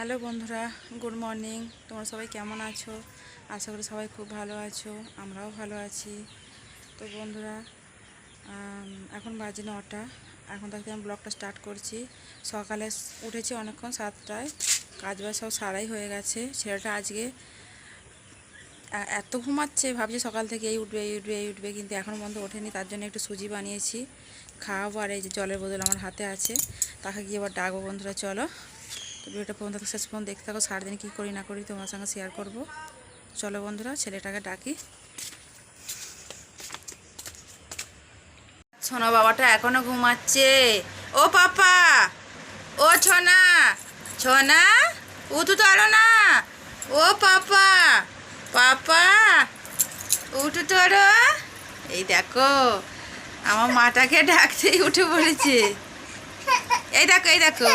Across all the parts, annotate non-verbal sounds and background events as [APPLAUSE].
Hello বন্ধুরা, good morning. তোমরা সবাই কেমন আছো? আশা করি সবাই খুব ভালো আছো, আমরাও ভালো আছি। তো বন্ধুরা এখন বাজে নটা। এখন থেকে আমি ব্লগটা স্টার্ট করছি। সকালে উঠেছি অনেকক্ষণ সাতটায়। কাজ বাজ সব সারাই হয়ে গেছে। ছেলেটা আজকে এত ঘুমাচ্ছে, ভাবছি সকাল থেকে এই উঠবে এই উঠবে এই উঠবে, কিন্তু এখনও পর্যন্ত ওঠেনি। তার জন্য একটু সুজি বানিয়েছি। খাওয়াবো আর এই যে জলের বোতল আমার হাতে আছে। তাকে গিয়ে এবার ডাকবো বন্ধুরা, চলো। তো ভিডিওটা পর্যন্ত শেষ পর্যন্ত দেখতে থাকো, সারাদিন কী করি না করি তোমার সঙ্গে শেয়ার করব। চলো বন্ধুরা, ছেলেটাকে ডাকি। সোনা বাবাটা এখনও ঘুমাচ্ছে। ও পাপা! ও ছোনা! ছোনা! উঠু আরও না! ও পাপা! পাপা! উঠু তোলো এই দেখো, আমার মাটাকে ডাকতেই উঠে পড়েছে। এই দেখো এই দেখো।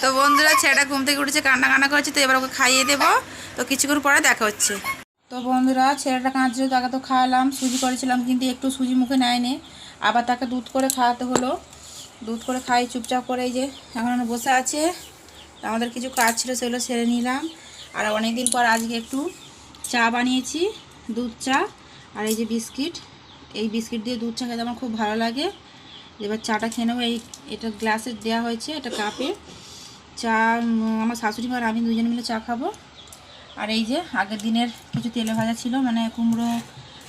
তো বন্ধুরা ছেলেটা ঘুম থেকে উঠেছে, কান্না কান্না করেছে, তো এবার ওকে খাইয়ে দেবো। তো কিছুক্ষণ পরে দেখা হচ্ছে। তো বন্ধুরা ছেলেটা কাঁদছিল, তাকে তো খাওয়ালাম, সুজি করেছিলাম, কিন্তু একটু সুজি মুখে নেয়নি। আবার তাকে দুধ করে খাওয়াতে হলো। দুধ করে খাই, চুপচাপ করে এই যে এখন বসে আছে। আমাদের কিছু কাজ ছিল, সেগুলো সেরে নিলাম। আর অনেক দিন পর আজকে একটু চা বানিয়েছি, দুধ চা আর এই যে বিস্কিট। এই বিস্কিট দিয়ে দুধ চা খেতে আমার খুব ভালো লাগে। এবার চাটা খেয়ে নেব। এই, এটা গ্লাসে দেওয়া হয়েছে এটা কাপে। চা আমার শাশুড়ি মা আমি দুজন মিলে চা খাব। আর এই যে আগের দিনের কিছু তেলে ভাজা ছিল মানে কুমড়ো,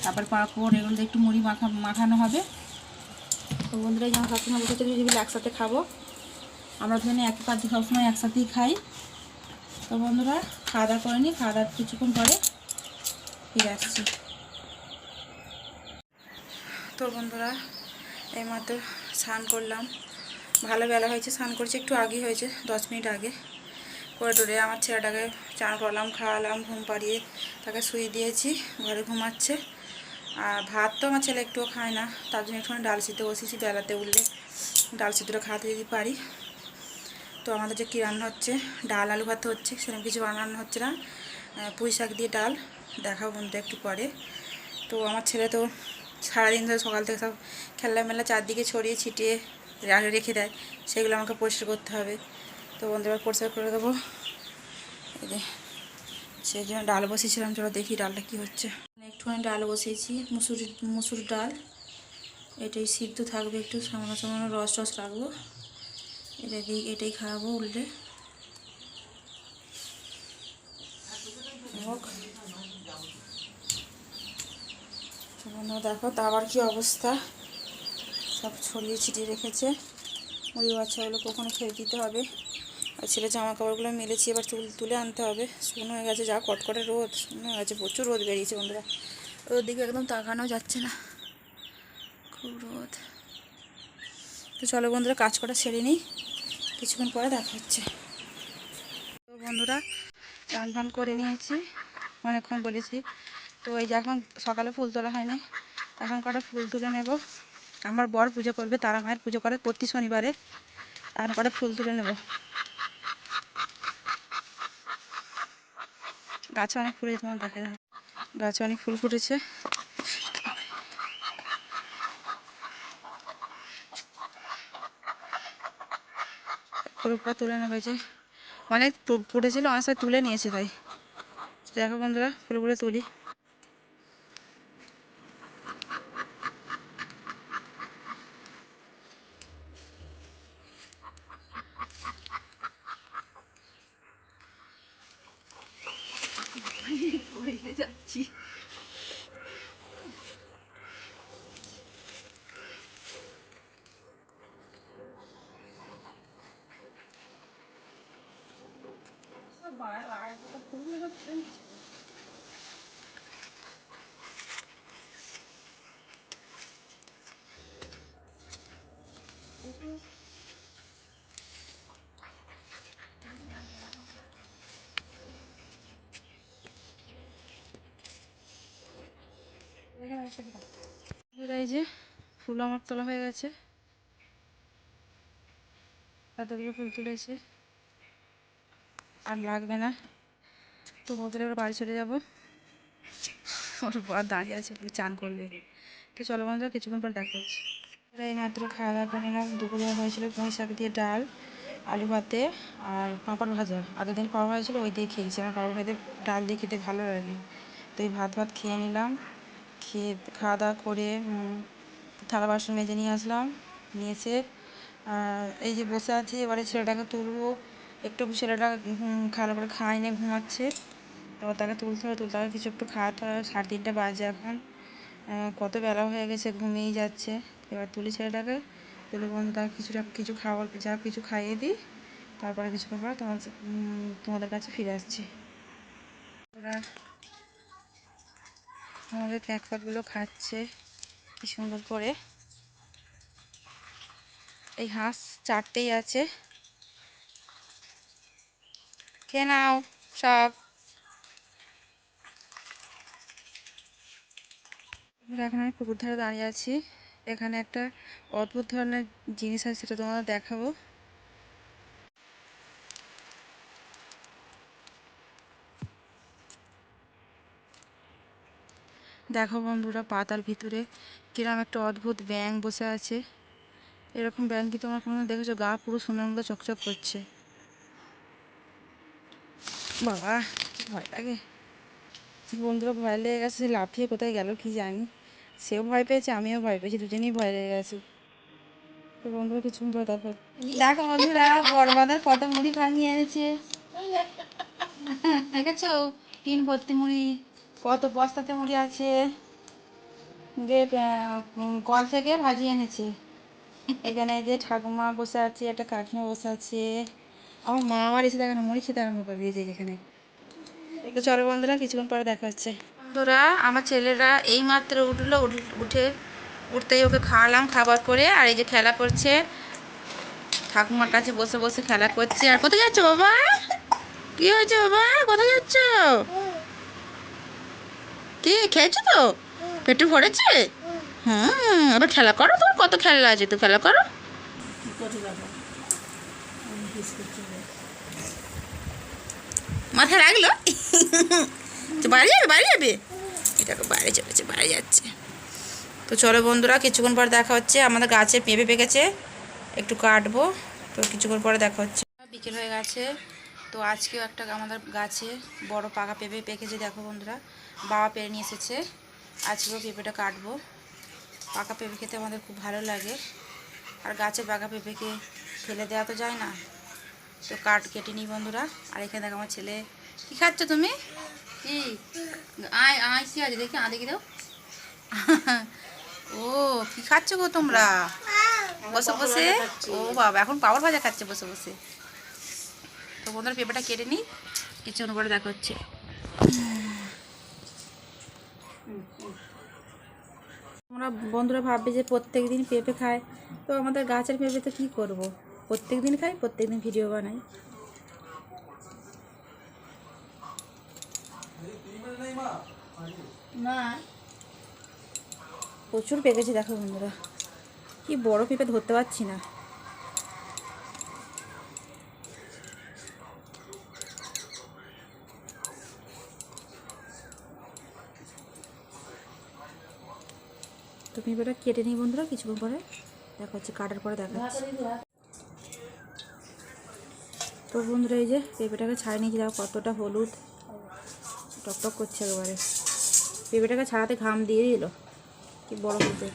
তারপর পাঁপড়, এগুলো একটু মুড়ি মাখা, মাখানো হবে। তো বন্ধুরা যেমন শাশুড়ি মা বসে যদি একসাথে খাব। আমরা দুজনে একই পাত্রে সবসময় একসাথেই খাই। তো বন্ধুরা, খাওয়া দাওয়া করে নিই খাওয়া দাওয়া কিছুক্ষণ পরে ফিরে আসছি। তো বন্ধুরা, এইমাত্র স্নান করলাম। ভালো বেলা হয়েছে, স্নান করছি, একটু আগে হয়েছে, দশ মিনিট আগে। করে টোরে আমার ছেলেটাকে চান করলাম খাওয়ালাম, ঘুম পাড়িয়ে তাকে শুয়ে দিয়েছি, ঘরে ঘুমাচ্ছে। আর ভাত তো আমার ছেলে একটুও খায় না, তার জন্য একটুখানি ডাল সিদ্ধ বসেছি বেলাতে উঠলে ডাল সিদ্ধটা খাওয়াতে যদি পারি। তো আমাদের যে কী রান্না হচ্ছে, ডাল, আলু ভাত হচ্ছে, সেরকম কিছু রান্না হচ্ছে না। পুঁই শাক দিয়ে ডাল দেখাও বন্ধু একটু পরে। তো আমার ছেলে তো সারাদিন ধরে সকাল থেকে সব খেলনা মেলা চারদিকে ছড়িয়ে ছিটিয়ে রেখে দেয়, সেগুলো আমাকে পরিষ্কার করতে হবে। তো বন্ধু, এবার পরিষ্কার করে দেবো। এই যে, সেই জন্য ডাল বসিয়েছিলাম, চলো দেখি ডালটা কী হচ্ছে। একটুখানি ডাল বসিয়েছি, মুসুর মুসুর ডাল। এটাই সিদ্ধ থাকবে একটু, সামান্য সামান্য রস টস রাখব এটা দিয়ে এটাই খাওয়াবো উল্টে। হোক। তো বন্ধুরা দেখো তাবার কি অবস্থা? সব ছড়িয়ে ছিটিয়ে রেখেছে। মুড়ি বাচ্চাগুলো কখনো ফেলে দিতে হবে। আর ছেলে জামা কাপড়গুলো মেলেছি, এবার চুল তুলে আনতে হবে। শুকনো হয়ে গেছে, যা কটকটে রোদ, শুকনো হয়ে গেছে, প্রচুর রোদ বেরিয়েছে বন্ধুরা। রোদ দিকে একদম তাকানো যাচ্ছে না। খুব রোদ। তো চলো বন্ধুরা, কাজ করা সেরে নিই। কিছুক্ষণ পরে দেখা হচ্ছে। বন্ধুরা রান করে নিয়েছি। অনেকক্ষণ বলেছি। তো এই যে এখন সকালে ফুল তোলা হয়নি, এখন কটা ফুল তুলে নেব। আমার বর পুজো করবে, তারা মায়ের পুজো করে প্রতি শনিবারে, এখন কটা ফুল তুলে নেব। গাছে অনেক ফুলেছে তোমার দেখে দাও গাছে অনেক ফুল ফুটেছে। ফুলগুলো তুলে নেবে যে। অনেক ফুটেছিল, অনেক সময় তুলে নিয়েছে তাই। দেখো বন্ধুরা ফুলগুলো তুলি। বন্ধুরা, যে ফুল আমার তোলা হয়ে গেছে। এতগুলো ফুল তুলেছে। আর লাগবে না। তো বন্ধুরা, এবার বাড়ি চলে যাব। ওর বর দাঁড়িয়ে আছে চান করবে। তো চলো বন্ধুরা, কিছুক্ষণ পর দেখা হচ্ছে। এই মাত্র খাওয়া দাওয়া করে নিলাম। দুপুরে হয়েছিল পুঁই শাক দিয়ে ডাল, আলু ভাতে আর পাঁপড় ভাজা। আগের দিন পাওয়া হয়েছিল, ওই দিয়ে খেয়েছি। আমার পাঁপড় ভাতে ডাল দিয়ে খেতে ভালো লাগে। তো এই ভাত ভাত খেয়ে নিলাম। খেয়ে খাওয়া দাওয়া করে থালা বাসন মেজে নিয়ে আসলাম, নিয়ে এসে এই যে বসে আছি, এবারে ছেলেটাকে তুলবো। একটু ছেলেটা ভালো করে খায়নি ঘুমাচ্ছে। তো তাকে তুলতে হবে তুলতে হবে, কিছু একটু খাওয়াতে হবে। সাড়ে তিনটে বাজে এখন। কত বেলা হয়ে গেছে, ঘুমিয়েই যাচ্ছে। এবার তুলি ছেলেটাকে। তুলে বন্ধু তাকে কিছুটা, কিছু খাবার যা কিছু খাইয়ে দিই তারপরে কিছুক্ষণ পর তোমার তোমাদের কাছে ফিরে আসছি। আমাদের প্যাকপাটগুলো খাচ্ছে। কি সুন্দর করে। এই হাঁস চারটেই আছে। খেয়ে নাও সব। এখন আমি পুকুর ধারে দাঁড়িয়ে আছি। এখানে একটা অদ্ভুত ধরনের জিনিস আছে, সেটা তোমাদের দেখাবো। দেখো বন্ধুরা, পাতার ভিতরে কিরম একটা অদ্ভুত ব্যাং বসে আছে। এরকম ব্যাং কি তোমরা কোনো দেখেছ? গা পুরো মতো চকচক করছে। বাবা, কি ভয় লাগে। বন্ধুরা, ভয় লেগে গেছে লাফিয়ে কোথায় গেল কি জানি। সেও ভয় পেয়েছে, আমিও ভয় পেয়েছি, দুজনেই ভয় লেগে গেছে। বন্ধুরা, কিছু তারপর। দেখো বন্ধুরা বড়বাজার কত মুড়ি ভাঙিয়ে এনেছে। [LAUGHS] দেখেছ? তিন ভর্তি মুড়ি। কত বস্তাতে মুড়ি আছে? কল থেকে ভাজিয়ে এনেছে। এখানে যে ঠাকুমা বসে আছে, একটা কাকিমা বসে আছে। আমার মা আমার এসে দেখে মুড়ি খেতে আরম্ভ করে দিয়েছে এখানে। চলো বন্ধুরা, কিছুক্ষণ পরে দেখা হচ্ছে। বন্ধুরা, আমার ছেলেরা এই মাত্র উঠল, উঠ- উঠে উঠতেই ওকে খাওয়ালাম, খাবার করে, আর এই যে খেলা করছে। ঠাকুমার কাছে বসে বসে খেলা করছে। আর কোথায় যাচ্ছ বাবা? কি হয়েছে বাবা? কোথায় যাচ্ছ? কি খেয়েছো তো? পেটু ভরেছে? হ্যাঁ আবার খেলা করো তোমার কত খেলা আছে তো খেলা করো। মাথায় লাগল তো বাড়ি যাবে বাড়ি যাবে? এটাকে বাইরে চলেছে, বাইরে যাচ্ছে। তো চলো বন্ধুরা, কিছুক্ষণ পর দেখা হচ্ছে। আমাদের গাছে পেঁপে পেকেছে, একটু কাটবো, তো কিছুক্ষণ পরে দেখা হচ্ছে। বিকেল হয়ে গেছে। তো আজকেও একটা আমাদের গাছে বড় পাকা পেঁপে পেকেছে দেখো বন্ধুরা। বাবা পেরে নিয়ে এসেছে। আজকেও পেঁপেটা কাটবো। পাকা পেঁপে খেতে আমাদের খুব ভালো লাগে। আর গাছে পাকা পেঁপেকে ফেলে দেওয়া তো যায় না। তো কাট কেটে নিই বন্ধুরা। আর এখানে দেখো আমার ছেলে। কী খাচ্ছ তুমি? কি? আয় আয় সি আছে? দেখি আ দেখি দাও? ও কি খাচ্ছ গো তোমরা? বসে বসে। ও বাবা এখন পাওয়ার ভাজা খাচ্ছে বসে বসে। তো বন্ধুরা পেঁপেটা কেটে নিই। কিছুক্ষণ পরে দেখা হচ্ছে আমরা বন্ধুরা ভাববে যে প্রত্যেক দিন পেঁপে খায়। তো আমাদের গাছের পেঁপে তো কী করব? প্রত্যেক দিন খাই প্রত্যেক দিন ভিডিও বানাই। না। প্রচুর পেকেছে দেখো বন্ধুরা। কি বড় পেঁপে ধরতে পারছি না। তো পেঁপেটা কেটে নিই বন্ধুরা, কিছুক্ষণ পরে দেখা হচ্ছে কাটার পরে দেখা তো বন্ধুরা, এই যে পেঁপেটাকে ছাড়িয়ে নিয়েছি, দেখো কতটা হলুদ। টকটক করছে একেবারে। পেঁপেটাকে ছাড়াতে ঘাম দিয়ে দিল, কি বড় পেঁপে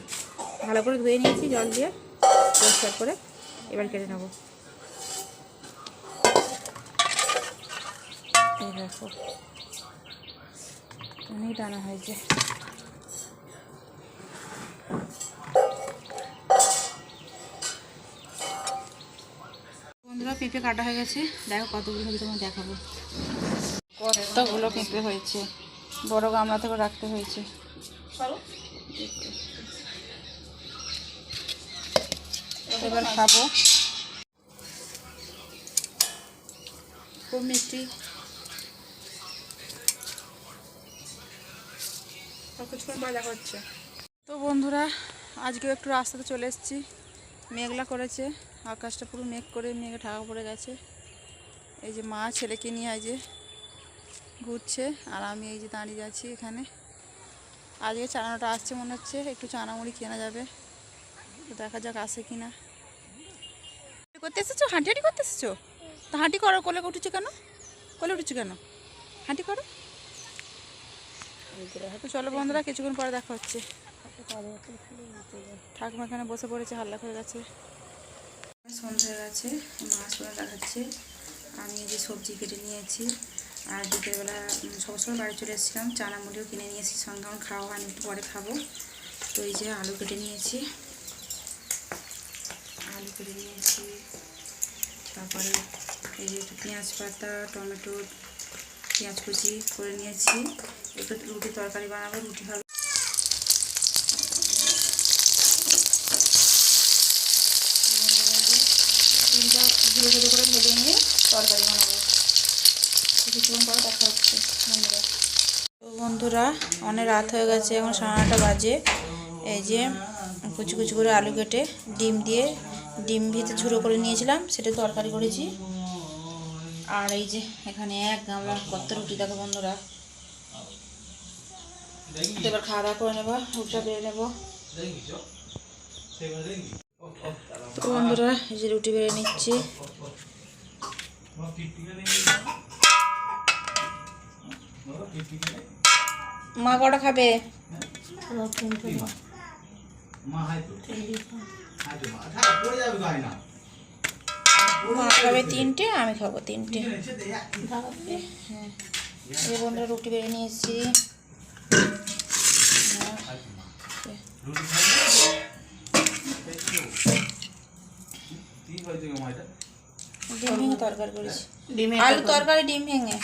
ভালো করে ধুয়ে নিয়েছি জল দিয়ে, পরিষ্কার করে এবার কেটে নেব। দেখো, অনেক টানা হয়েছে। পেঁপে কাটা হয়ে গেছে। দেখো কতগুলো হয়েছে তোমার দেখাবো। কতগুলো পেঁপে? হয়েছে। বড় গামলা থেকে রাখতে হয়েছে। এবার খাব। খুব মিষ্টি। কিছুক্ষণ দেখা হচ্ছে। তো বন্ধুরা আজকে একটু রাস্তাতে চলে এসেছি। মেঘলা করেছে। আকাশটা পুরো মেঘ করে মেঘে ঢাকা পড়ে গেছে। এই যে মা ছেলেকে নিয়ে এই যে ঘুরছে আর আমি এই যে দাঁড়িয়ে আছি এখানে। আজকে চানাটা আসছে মনে হচ্ছে, একটু চানা মুড়ি কেনা যাবে। দেখা যাক আসে কি না। করতে এসেছ? হাঁটি হাঁটি করতে এসেছ? তো হাঁটি করো, কোলে উঠেছো কেন? কোলে উঠেছো কেন? হাঁটি করো। চলো বন্ধুরা, কিছুক্ষণ পরে দেখা হচ্ছে। ঠাকুমা এখানে বসে পড়েছে, হাল্লা হয়ে গেছে। সন্ধ্যা হয়ে গেছে মাছ করে দেখাচ্ছে। আমি যে সবজি কেটে নিয়েছি আর বিকেলবেলা উম, সবসময় বাড়ি চলে এসেছিলাম চানা মুড়িও কিনে নিয়েছি সঙ্গে খাওয়া হয়নি একটু পরে খাব। তো এই যে আলু কেটে নিয়েছি আলু কেটে নিয়েছি তারপরে এই যে পেঁয়াজ পাতা টমেটো পেঁয়াজ কুচি করে নিয়েছি একটু রুটি তরকারি বানাবো রুটি খাব ঘুরে ঘুরে করে ভেজে নিয়ে তরকারি বানাবো। কিছুক্ষণ পরে দেখা হচ্ছে, বন্ধুরা। তো বন্ধুরা, অনেক রাত হয়ে গেছে, এখন সাড়ে নটা বাজে। এই যে কুচি কুচি করে আলু কেটে ডিম দিয়ে ডিম ভিতরে ঝুড়ো করে নিয়েছিলাম সেটা তরকারি করেছি। আর এই যে এখানে এক গামলা কত রুটি, দেখো বন্ধুরা। এবার খাওয়া দাওয়া করে নেব রুটিটা বেড়ে নেব। তো বন্ধুরা, এই যে রুটি বেড়ে নিচ্ছি। মা কটা খাবে? মা খাবে তিনটে, আমি খাব তিনটে। হ্যাঁ। বন্ধুরা, রুটি বেড়ে নিয়েছি। ডিম ভেঙে তরকারি করেছি। আলু তরকারি। ডিম ভেঙে।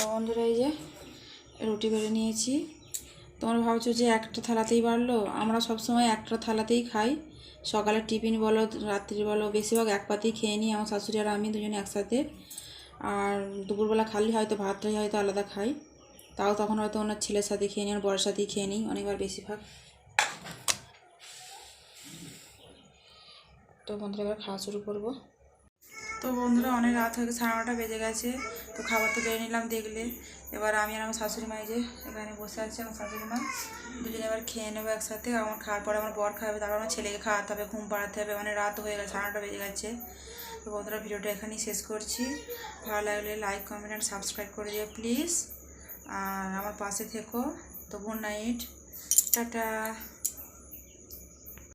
বন্ধুরা এই যে রুটি বেড়ে নিয়েছি। তোমরা ভাবছ যে একটা থালাতেই বাড়লো? আমরা সবসময় একটা থালাতেই খাই। সকালে টিফিন বলো রাত্রি বলো, বেশিরভাগ এক পাতেই খেয়ে নিই আমার শাশুড়ি আর আমি দুজনে একসাথে। আর দুপুরবেলা খালি হয়তো ভাতটাই হয়তো আলাদা খাই। তাও তখন হয়তো ওনার ছেলের সাথে খেয়ে নিই, আর বড়ের সাথেই খেয়ে নিই অনেকবার বেশিরভাগ। তো বন্ধুরা, এবার খাওয়া শুরু করব। তো বন্ধুরা, অনেক রাত হয়ে গেছে, সাড়ে নটা বেজে গেছে। তো খাবার তো বেড়ে নিলাম দেখলে। এবার আমি আর আমার শাশুড়ি মা যে এখানে বসে আছি, আমার শাশুড়ি মা। দুজনে এবার খেয়ে নেব একসাথে। আমার খাওয়ার পরে আমার বর খাবে, তারপর আমার ছেলেকে খাওয়াতে হবে, ঘুম পাড়াতে হবে। মানে রাত হয়ে গেছে, সাড়ে নটা বেজে গেছে। তো বন্ধুরা, ভিডিওটা এখানেই শেষ করছি। ভালো লাগলে লাইক কমেন্ট অ্যান্ড সাবস্ক্রাইব করে দিও প্লিজ আর আমার পাশে থেকো। তো গুড নাইট টাটা।